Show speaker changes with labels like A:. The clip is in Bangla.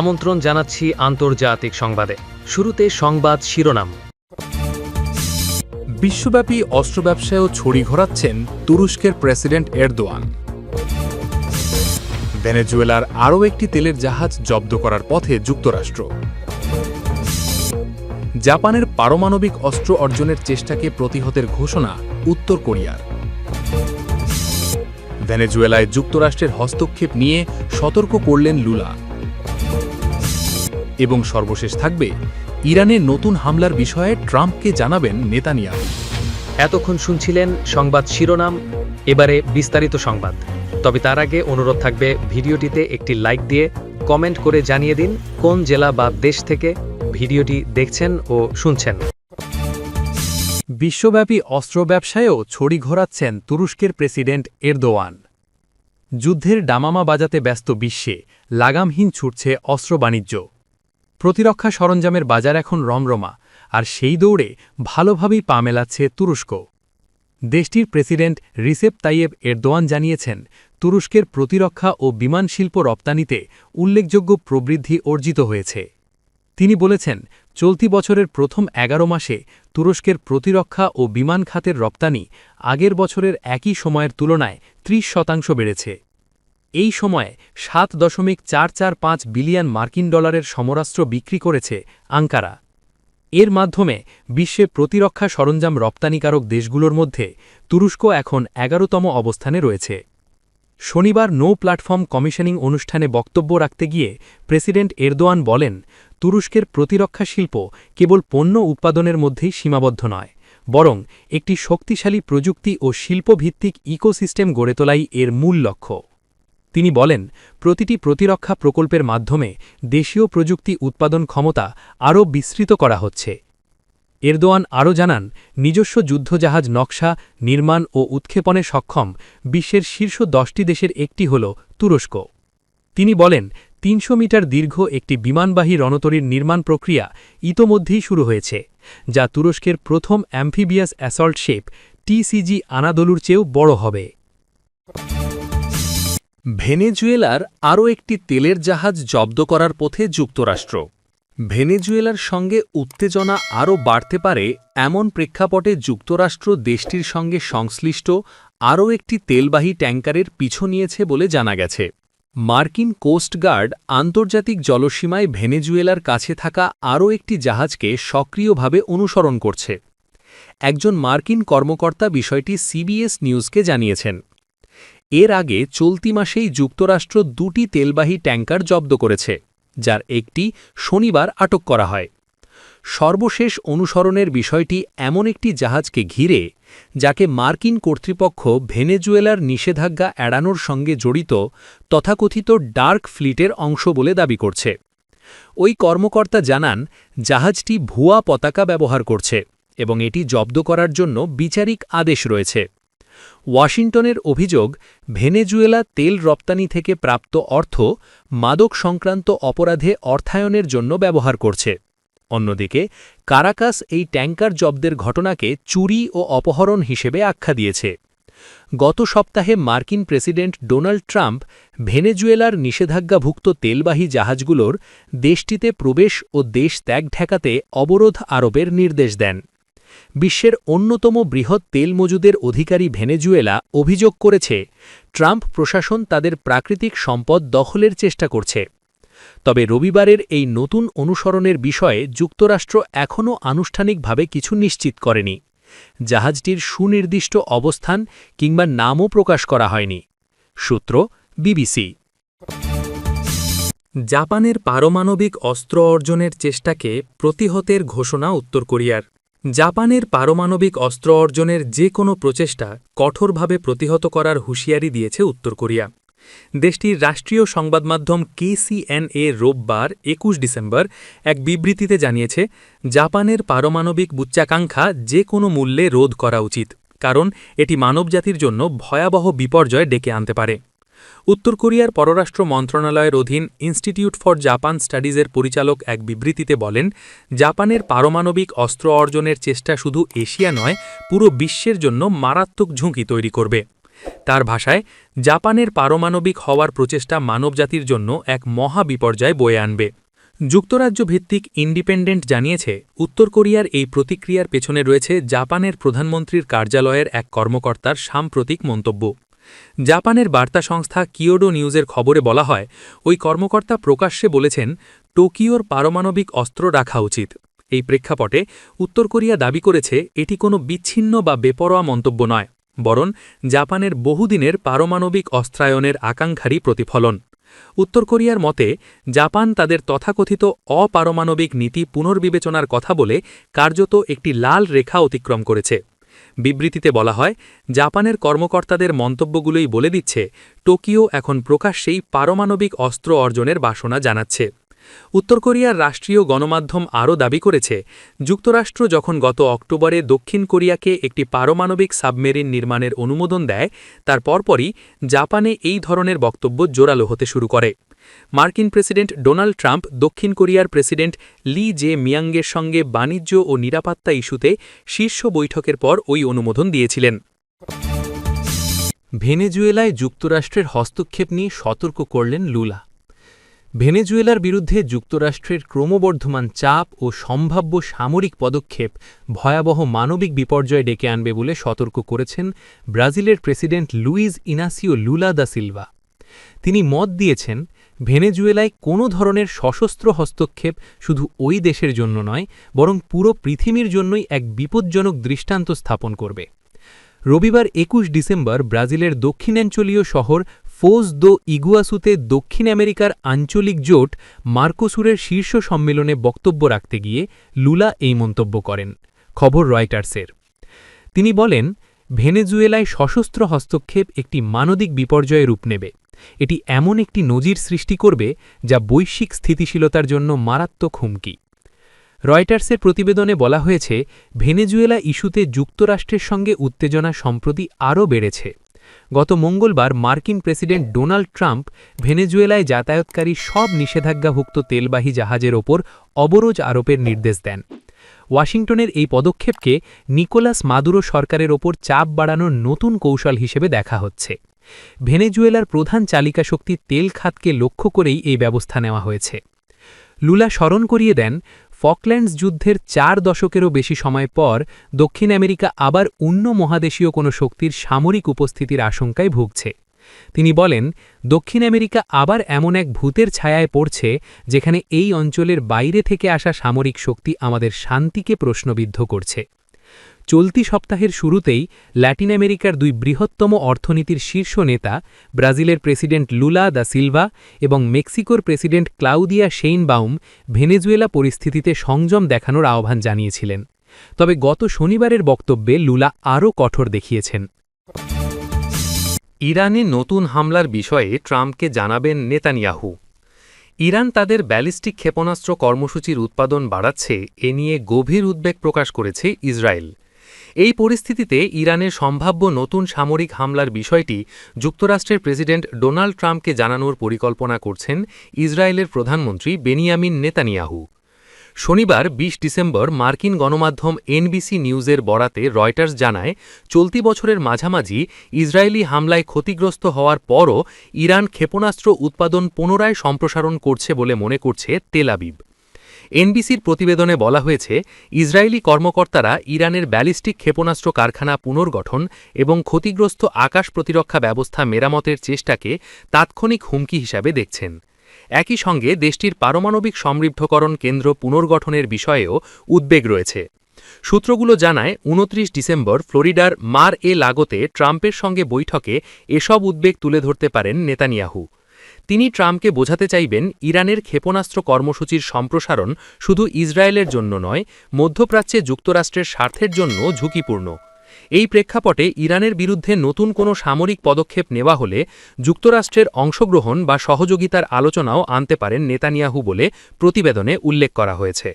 A: আমন্ত্রণ জানাচ্ছি আন্তর্জাতিক সংবাদে শুরুতে সংবাদ শিরোনাম বিশ্বব্যাপী অস্ত্র ব্যবসায়ও ছড়ি ঘোরাচ্ছেন তুরস্কের প্রেসিডেন্ট এরদোয়ান ভেনেজুয়েলার আরও একটি তেলের জাহাজ জব্দ করার পথে যুক্তরাষ্ট্র জাপানের পারমাণবিক অস্ত্র অর্জনের চেষ্টাকে প্রতিহতের ঘোষণা উত্তর কোরিয়ার ভেনেজুয়েলায় যুক্তরাষ্ট্রের হস্তক্ষেপ নিয়ে সতর্ক করলেন লুলা এবং সর্বশেষ থাকবে ইরানের নতুন হামলার বিষয়ে ট্রাম্পকে জানাবেন নেতানিয়া
B: এতক্ষণ শুনছিলেন সংবাদ শিরোনাম এবারে বিস্তারিত সংবাদ তবে তার আগে অনুরোধ থাকবে ভিডিওটিতে একটি লাইক দিয়ে কমেন্ট করে জানিয়ে দিন কোন জেলা বা দেশ থেকে ভিডিওটি দেখছেন ও শুনছেন
A: বিশ্বব্যাপী অস্ত্র ব্যবসায়েও ছড়ি ঘোরাচ্ছেন তুরস্কের প্রেসিডেন্ট এরদোয়ান যুদ্ধের ডামামা বাজাতে ব্যস্ত বিশ্বে লাগামহীন ছুটছে অস্ত্র বাণিজ্য প্রতিরক্ষা সরঞ্জামের বাজার এখন রমরমা আর সেই দৌড়ে ভালোভাবেই পা মেলাচ্ছে তুরস্ক দেশটির প্রেসিডেন্ট রিসেপ তাইয়েব এরদোয়ান জানিয়েছেন তুরস্কের প্রতিরক্ষা ও বিমান শিল্প রপ্তানিতে উল্লেখযোগ্য প্রবৃদ্ধি অর্জিত হয়েছে তিনি বলেছেন চলতি বছরের প্রথম এগারো মাসে তুরস্কের প্রতিরক্ষা ও বিমান খাতের রপ্তানি আগের বছরের একই সময়ের তুলনায় ত্রিশ শতাংশ বেড়েছে এই সময়ে সাত দশমিক চার চার পাঁচ বিলিয়ন মার্কিন ডলারের সমরাস্ত্র বিক্রি করেছে আঙ্কারা এর মাধ্যমে বিশ্বে প্রতিরক্ষা সরঞ্জাম রপ্তানিকারক দেশগুলোর মধ্যে তুরস্ক এখন এগারোতম অবস্থানে রয়েছে শনিবার নো প্ল্যাটফর্ম কমিশনিং অনুষ্ঠানে বক্তব্য রাখতে গিয়ে প্রেসিডেন্ট এরদোয়ান বলেন তুরস্কের প্রতিরক্ষা শিল্প কেবল পণ্য উৎপাদনের মধ্যেই সীমাবদ্ধ নয় বরং একটি শক্তিশালী প্রযুক্তি ও শিল্পভিত্তিক ইকোসিস্টেম গড়ে তোলাই এর মূল লক্ষ্য তিনি বলেন প্রতিটি প্রতিরক্ষা প্রকল্পের মাধ্যমে দেশীয় প্রযুক্তি উৎপাদন ক্ষমতা আরও বিস্তৃত করা হচ্ছে এরদোয়ান আরও জানান নিজস্ব যুদ্ধজাহাজ নকশা নির্মাণ ও উৎক্ষেপণে সক্ষম বিশ্বের শীর্ষ দশটি দেশের একটি হল তুরস্ক তিনি বলেন তিনশো মিটার দীর্ঘ একটি বিমানবাহী রণতরীর নির্মাণ প্রক্রিয়া ইতোমধ্যেই শুরু হয়েছে যা তুরস্কের প্রথম অ্যাম্ফিবিয়াস অ্যাসল্ট শেপ টিসিজি আনাদলুর চেয়েও বড় হবে ভেনেজুয়েলার আরও একটি তেলের জাহাজ জব্দ করার পথে যুক্তরাষ্ট্র ভেনেজুয়েলার সঙ্গে উত্তেজনা আরও বাড়তে পারে এমন প্রেক্ষাপটে যুক্তরাষ্ট্র দেশটির সঙ্গে সংশ্লিষ্ট আরও একটি তেলবাহী ট্যাঙ্কারের পিছু নিয়েছে বলে জানা গেছে মার্কিন কোস্টগার্ড আন্তর্জাতিক জলসীমায় ভেনেজুয়েলার কাছে থাকা আরও একটি জাহাজকে সক্রিয়ভাবে অনুসরণ করছে একজন মার্কিন কর্মকর্তা বিষয়টি সিবিএস নিউজকে জানিয়েছেন এর আগে চলতি মাসেই যুক্তরাষ্ট্র দুটি তেলবাহী ট্যাঙ্কার জব্দ করেছে যার একটি শনিবার আটক করা হয় সর্বশেষ অনুসরণের বিষয়টি এমন একটি জাহাজকে ঘিরে যাকে মার্কিন কর্তৃপক্ষ ভেনেজুয়েলার নিষেধাজ্ঞা এড়ানোর সঙ্গে জড়িত তথাকথিত ডার্ক ফ্লিটের অংশ বলে দাবি করছে ওই কর্মকর্তা জানান জাহাজটি ভুয়া পতাকা ব্যবহার করছে এবং এটি জব্দ করার জন্য বিচারিক আদেশ রয়েছে ওয়াশিংটনের অভিযোগ ভেনেজুয়েলা তেল রপ্তানি থেকে প্রাপ্ত অর্থ মাদক সংক্রান্ত অপরাধে অর্থায়নের জন্য ব্যবহার করছে অন্যদিকে কারাকাস এই ট্যাঙ্কার জব্দের ঘটনাকে চুরি ও অপহরণ হিসেবে আখ্যা দিয়েছে গত সপ্তাহে মার্কিন প্রেসিডেন্ট ডোনাল্ড ট্রাম্প ভেনেজুয়েলার নিষেধাজ্ঞাভুক্ত তেলবাহী জাহাজগুলোর দেশটিতে প্রবেশ ও দেশ ত্যাগ ঠেকাতে অবরোধ আরোপের নির্দেশ দেন বিশ্বের অন্যতম বৃহৎ তেল মজুদের অধিকারী ভেনেজুয়েলা অভিযোগ করেছে ট্রাম্প প্রশাসন তাদের প্রাকৃতিক সম্পদ দখলের চেষ্টা করছে তবে রবিবারের এই নতুন অনুসরণের বিষয়ে যুক্তরাষ্ট্র এখনও আনুষ্ঠানিকভাবে কিছু নিশ্চিত করেনি জাহাজটির সুনির্দিষ্ট অবস্থান কিংবা নামও প্রকাশ করা হয়নি সূত্র বিবিসি জাপানের পারমাণবিক অস্ত্র অর্জনের চেষ্টাকে প্রতিহতের ঘোষণা উত্তর কোরিয়ার জাপানের পারমাণবিক অস্ত্র অর্জনের যে কোনো প্রচেষ্টা কঠোরভাবে প্রতিহত করার হুঁশিয়ারি দিয়েছে উত্তর কোরিয়া দেশটির রাষ্ট্রীয় সংবাদমাধ্যম কেসিএনএ রোববার একুশ ডিসেম্বর এক বিবৃতিতে জানিয়েছে জাপানের পারমাণবিক বুচ্চাকাঙ্ক্ষা যে কোনো মূল্যে রোধ করা উচিত কারণ এটি মানবজাতির জন্য ভয়াবহ বিপর্যয় ডেকে আনতে পারে উত্তর কোরিয়ার পররাষ্ট্র মন্ত্রণালয়ের অধীন ইনস্টিটিউট ফর জাপান স্টাডিজের পরিচালক এক বিবৃতিতে বলেন জাপানের পারমাণবিক অস্ত্র অর্জনের চেষ্টা শুধু এশিয়া নয় পুরো বিশ্বের জন্য মারাত্মক ঝুঁকি তৈরি করবে তার ভাষায় জাপানের পারমাণবিক হওয়ার প্রচেষ্টা মানবজাতির জন্য এক মহা বিপর্যয় বয়ে আনবে যুক্তরাজ্য ভিত্তিক ইন্ডিপেন্ডেন্ট জানিয়েছে উত্তর কোরিয়ার এই প্রতিক্রিয়ার পেছনে রয়েছে জাপানের প্রধানমন্ত্রীর কার্যালয়ের এক কর্মকর্তার সাম্প্রতিক মন্তব্য জাপানের বার্তা সংস্থা কিওডো নিউজের খবরে বলা হয় ওই কর্মকর্তা প্রকাশ্যে বলেছেন টোকিওর পারমাণবিক অস্ত্র রাখা উচিত এই প্রেক্ষাপটে উত্তর কোরিয়া দাবি করেছে এটি কোনো বিচ্ছিন্ন বা বেপরোয়া মন্তব্য নয় বরং জাপানের বহুদিনের পারমাণবিক অস্ত্রায়নের আকাঙ্ক্ষারই প্রতিফলন উত্তর কোরিয়ার মতে জাপান তাদের তথাকথিত অপারমাণবিক নীতি পুনর্বিবেচনার কথা বলে কার্যত একটি লাল রেখা অতিক্রম করেছে বিবৃতিতে বলা হয় জাপানের কর্মকর্তাদের মন্তব্যগুলোই বলে দিচ্ছে টোকিও এখন প্রকাশ্যেই পারমাণবিক অস্ত্র অর্জনের বাসনা জানাচ্ছে উত্তর কোরিয়ার রাষ্ট্রীয় গণমাধ্যম আরও দাবি করেছে যুক্তরাষ্ট্র যখন গত অক্টোবরে দক্ষিণ কোরিয়াকে একটি পারমাণবিক সাবমেরিন নির্মাণের অনুমোদন দেয় তার পরপরই জাপানে এই ধরনের বক্তব্য জোরালো হতে শুরু করে মার্কিন প্রেসিডেন্ট ডোনাল্ড ট্রাম্প দক্ষিণ কোরিয়ার প্রেসিডেন্ট লি জে মিয়াংয়ের সঙ্গে বাণিজ্য ও নিরাপত্তা ইস্যুতে শীর্ষ বৈঠকের পর ওই অনুমোদন দিয়েছিলেন ভেনেজুয়েলায় যুক্তরাষ্ট্রের হস্তক্ষেপ নিয়ে সতর্ক করলেন লুলা ভেনেজুয়েলার বিরুদ্ধে যুক্তরাষ্ট্রের ক্রমবর্ধমান চাপ ও সম্ভাব্য সামরিক পদক্ষেপ ভয়াবহ মানবিক বিপর্যয় ডেকে আনবে বলে সতর্ক করেছেন ব্রাজিলের president Luiz Inacio Lula da Silva তিনি মত দিয়েছেন ভেনেজুয়েলায় কোনো ধরনের সশস্ত্র হস্তক্ষেপ শুধু ওই দেশের জন্য নয় বরং পুরো পৃথিবীর জন্যই এক বিপজ্জনক দৃষ্টান্ত স্থাপন করবে রবিবার একুশ ডিসেম্বর ব্রাজিলের দক্ষিণাঞ্চলীয় শহর ফোজ দো ইগুয়াসুতে দক্ষিণ আমেরিকার আঞ্চলিক জোট মার্কোসুরের শীর্ষ সম্মেলনে বক্তব্য রাখতে গিয়ে লুলা এই মন্তব্য করেন খবর রয়টার্সের তিনি বলেন ভেনেজুয়েলায় সশস্ত্র হস্তক্ষেপ একটি মানবিক বিপর্যয়ে রূপ নেবে এটি এমন একটি নজির সৃষ্টি করবে যা বৈশ্বিক স্থিতিশীলতার জন্য মারাত্মক হুমকি রয়টার্সের প্রতিবেদনে বলা হয়েছে ভেনেজুয়েলা ইস্যুতে যুক্তরাষ্ট্রের সঙ্গে উত্তেজনা সম্প্রতি আরও বেড়েছে গত মঙ্গলবার মার্কিন প্রেসিডেন্ট ডোনাল্ড ট্রাম্প ভেনেজুয়েলায় যাতায়াতকারী সব নিষেধাজ্ঞাভুক্ত তেলবাহী জাহাজের ওপর অবরোধ আরোপের নির্দেশ দেন ওয়াশিংটনের এই পদক্ষেপকে নিকোলাস মাদুরো সরকারের ওপর চাপ বাড়ানোর নতুন কৌশল হিসেবে দেখা হচ্ছে ভেনেজুয়েলার প্রধান চালিকা শক্তি তেল খাতকে লক্ষ্য করেই এই ব্যবস্থা নেওয়া হয়েছে লুলা স্মরণ করিয়ে দেন ফকল্যান্ডস যুদ্ধের চার দশকেরও বেশি সময় পর দক্ষিণ আমেরিকা আবার অন্য মহাদেশীয় কোনো শক্তির সামরিক উপস্থিতির আশঙ্কায় ভুগছে তিনি বলেন দক্ষিণ আমেরিকা আবার এমন এক ভূতের ছায়ায় পড়ছে যেখানে এই অঞ্চলের বাইরে থেকে আসা সামরিক শক্তি আমাদের শান্তিকে প্রশ্নবিদ্ধ করছে চলতি সপ্তাহের শুরুতেই ল্যাটিন আমেরিকার দুই বৃহত্তম অর্থনীতির শীর্ষ নেতা ব্রাজিলের প্রেসিডেন্ট লুলা দা সিলভা এবং মেক্সিকোর প্রেসিডেন্ট ক্লাউদিয়া শেইনবাউম ভেনেজুয়েলা পরিস্থিতিতে সংযম দেখানোর আহ্বান জানিয়েছিলেন তবে গত শনিবারের বক্তব্যে লুলা আরও কঠোর দেখিয়েছেন ইরানে নতুন হামলার বিষয়ে ট্রাম্পকে জানাবেন নেতানিয়াহু ইরান তাদের ব্যালিস্টিক ক্ষেপণাস্ত্র কর্মসূচির উৎপাদন বাড়াচ্ছে এ নিয়ে গভীর উদ্বেগ প্রকাশ করেছে ইসরায়েল এই পরিস্থিতিতে ইরানের সম্ভাব্য নতুন সামরিক হামলার বিষয়টি যুক্তরাষ্ট্রের প্রেসিডেন্ট ডোনাল্ড ট্রাম্পকে জানানোর পরিকল্পনা করছেন ইসরায়েলের প্রধানমন্ত্রী বেনিয়ামিন নেতানিয়াহু শনিবার ২০ ডিসেম্বর মার্কিন গণমাধ্যম এনবিসি নিউজের বরাতে রয়টার্স জানায় চলতি বছরের মাঝামাঝি ইসরায়েলি হামলায় ক্ষতিগ্রস্ত হওয়ার পরও ইরান ক্ষেপণাস্ত্র উৎপাদন পুনরায় সম্প্রসারণ করছে বলে মনে করছে তেলাবিব এনবিসির প্রতিবেদনে বলা হয়েছে ইসরায়েলি কর্মকর্তারা ইরানের ব্যালিস্টিক ক্ষেপণাস্ত্র কারখানা পুনর্গঠন এবং ক্ষতিগ্রস্ত আকাশ প্রতিরক্ষা ব্যবস্থা মেরামতের চেষ্টাকে তাৎক্ষণিক হুমকি হিসাবে দেখছেন একই সঙ্গে দেশটির পারমাণবিক সমৃদ্ধকরণ কেন্দ্র পুনর্গঠনের বিষয়েও উদ্বেগ রয়েছে সূত্রগুলো জানায় উনত্রিশ ডিসেম্বর ফ্লোরিডার মার এ লাগোতে ট্রাম্পের সঙ্গে বৈঠকে এসব উদ্বেগ তুলে ধরতে পারেন নেতানিয়াহু তিনি ট্রাম্পকে বোঝাতে চাইবেন ইরানের ক্ষেপণাস্ত্র কর্মসূচির সম্প্রসারণ শুধু ইসরায়েলের জন্য নয় মধ্যপ্রাচ্যে যুক্তরাষ্ট্রের স্বার্থের জন্য ঝুঁকিপূর্ণ এই প্রেক্ষাপটে ইরানের বিরুদ্ধে নতুন কোনো সামরিক পদক্ষেপ নেওয়া হলে যুক্তরাষ্ট্রের অংশগ্রহণ বা সহযোগিতার আলোচনাও আনতে পারেন নেতানিয়াহু বলে প্রতিবেদনে উল্লেখ করা হয়েছে